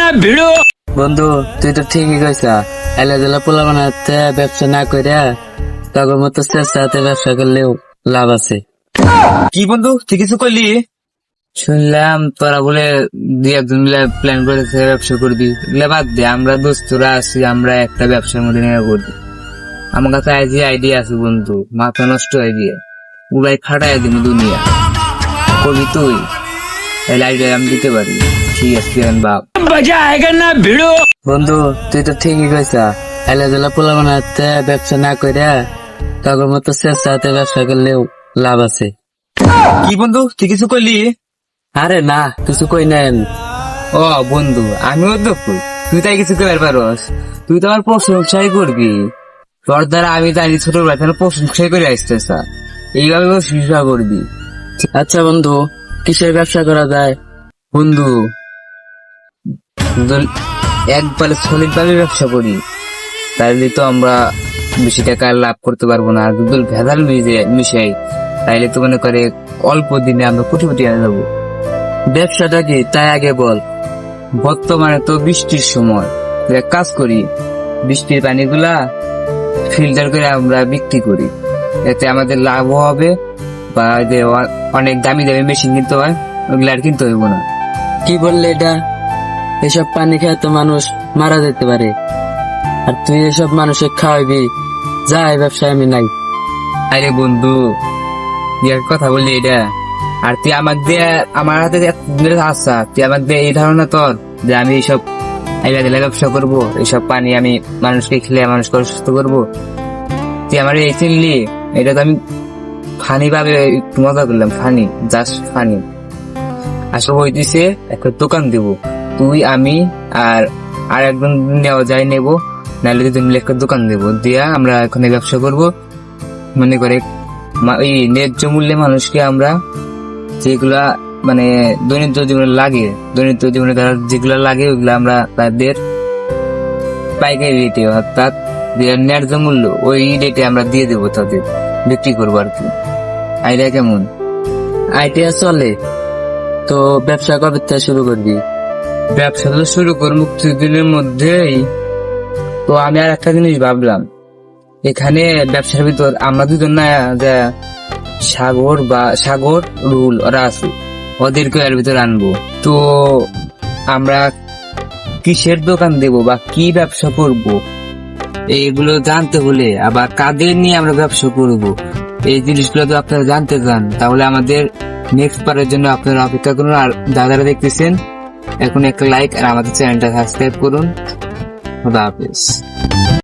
না ভিড়ো। বন্ধু তুই তো ঠিকই কইছা। এলে জেলা পোলা বানাতে ব্যবসা না কইরা তখন মতো সাথে ব্যবসা করলেও লাভ আছে। কি বন্ধু ঠিক কিছু করলি শুনলাম তোরা বলে দু একজন মিলে প্ল্যান করেছে ব্যবসা করবি এগুলো বাদ দে আমরা দোস্তরা আছি আমরা একটা ব্যবসার মধ্যে নিয়ে করবি আমার কাছে আইজি আইডিয়া আছে বন্ধু মাথা নষ্ট আইডিয়া উড়াই খাটাই দিন দুনিয়া। কবি তুই তাহলে আইডিয়া আমি দিতে পারি। সিএসপিএন বাপ মজা আয়েগা না ভিড়ো বন্ধু তুই তো ঠিকই কইছা। হেলা জেলা পোলা বানাতে ব্যবসা না করে তখন মতো শেষ সাথে ব্যবসা করলেও লাভ আছে। কি বন্ধু? তুই কিছু কইলি? আরে না কিছু কই নেন। ও বন্ধু আমিও তো তুই তাই কিছু কইবার পারস। তুই তো আমার প্রশংসাই করবি। তোর দ্বারা আমি জানি ছোটবেলা থেকে প্রশংসাই করে আসতে স্যার এইভাবে প্রশংসা করবি। আচ্ছা বন্ধু কিসের ব্যবসা করা যায়? বন্ধু একবারে সলিড ভাবে ব্যবসা করি তাহলে তো আমরা বেশি টাকা লাভ করতে পারব না। আর যদি ভেজাল মিশে মিশাই তাইলে তো মনে করে অল্প দিনে আমরা কোটিপতি আনে যাব। ব্যবসাটা কি তাই আগে বল, বর্তমানে তো বৃষ্টির সময়। কাজ করি, বৃষ্টির পানিগুলা ফিল্টার করে আমরা বিক্রি করি। এতে আমাদের লাভও হবে, বা যে অনেক দামি দামি মেশিন কিনতে হয়, ওগুলো আর কিনতে হইব না। কি বললে এটা? এসব পানি খেয়ে তো মানুষ মারা যেতে পারে। আর তুই এসব মানুষের খাওয়াবি, যা এই ব্যবসায় আমি নাই। আরে বন্ধু কথা বললি এটা। আর তুই আমাকে দিয়ে, আমার হাতে দিনের তুই আমাকে দিয়ে এই ধারণা তোর যে আমি এইসব দিলা ব্যবসা করব, এইসব পানি আমি মানুষকে খেলে মানুষকে অসুস্থ করব। তুই আমার এই চিনলি, এটা তো আমি ফানি ভাবে মজা করলাম, ফানি জাস্ট ফানি। আসলে হইতেছে একটা দোকান দেব। তুই, আমি আর আর একজন নেওয়া যায় নেব। নাহলে দুজন মিলে একটা দোকান দেবো। দিয়া আমরা এখানে ব্যবসা করব। মনে করে ওই ন্যায্য মূল্যে মানুষকে আমরা যেগুলা মানে দৈনিক জীবনে লাগে দৈনিক জীবনে তারা যেগুলা লাগে ওগুলা আমরা তাদের পাইকারি রেটে অর্থাৎ ন্যায্য মূল্য, ওই রেটে আমরা দিয়ে দেবো তাদের। বিক্রি করব আর কি। আইডিয়া কেমন? আইডিয়া চলে। তো ব্যবসা কবে শুরু করবি? ব্যবসা তো শুরু করব কিছুদিনের মধ্যেই। তো আমি আর একটা জিনিস ভাবলাম, এখানে ব্যবসার ভিতর আমরা দুজন না, যে সাগর বা সাগর, রুল ওরা আছে ওদেরকে এর ভিতর আনব। তো আমরা কিসের দোকান দেব বা কি ব্যবসা করব? এইগুলো জানতে হলে আবার কাদের নিয়ে আমরা ব্যবসা করব? এই জিনিসগুলো তো আপনারা জানতে চান, তাহলে আমাদের নেক্সট পারের জন্য আপনারা অপেক্ষা করুন। আর দাদারা দেখতেছেন এখন একটা লাইক আর আমাদের চ্যানেলটা সাবস্ক্রাইব করুন। খুদা হাফেজ।